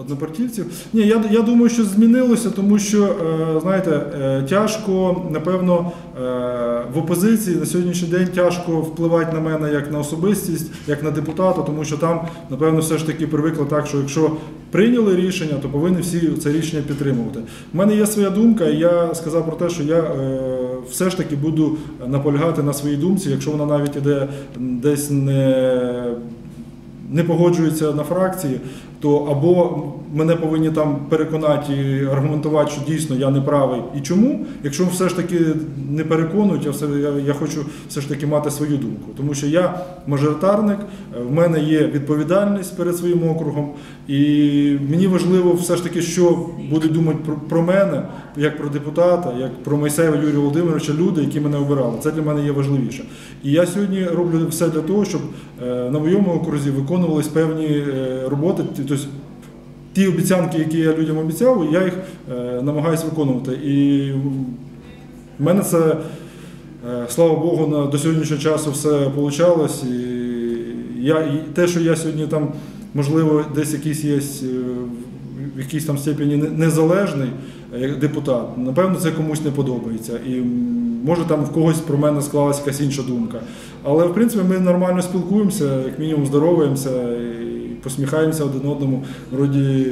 Однопартійців. Ні, я, я думаю, що змінилося, тому що, е, знаєте, е, тяжко, напевно, е, в опозиції на сьогоднішній день тяжко впливати на мене як на особистість, як на депутата, тому що там, напевно, все ж таки привикли так, що якщо прийняли рішення, то повинні всі це рішення підтримувати. У мене є своя думка, і я сказав про те, що я е, все ж таки буду наполягати на своїй думці, якщо вона навіть іде десь не не погоджуються на фракції, то або мене повинні там переконати і аргументувати, що дійсно я не правий і чому. Якщо все ж таки не переконують, я все я, я хочу все ж таки мати свою думку, тому що я мажоритарник, в мене є відповідальність перед своїм округом, і мені важливо все ж таки, що будуть думати про, про мене, як про депутата, як про Мойсеєва Юрія Володимировича, люди, які мене обирали. Це для мене є важливіше. І я сьогодні роблю все для того, щоб е, на моєму окрузі виконувались певні е, роботи. Тобто ті обіцянки, які я людям обіцяв, я їх е, намагаюся виконувати. І в мене це, е, слава Богу, до сьогоднішнього часу все вийшло. І, я, і те, що я сьогодні там, можливо, десь якийсь є в якійсь там степені незалежний депутат, напевно, це комусь не подобається. І може там в когось про мене склалася якась інша думка. Але в принципі ми нормально спілкуємося, як мінімум здороваємося і посміхаємося один одному. Вроді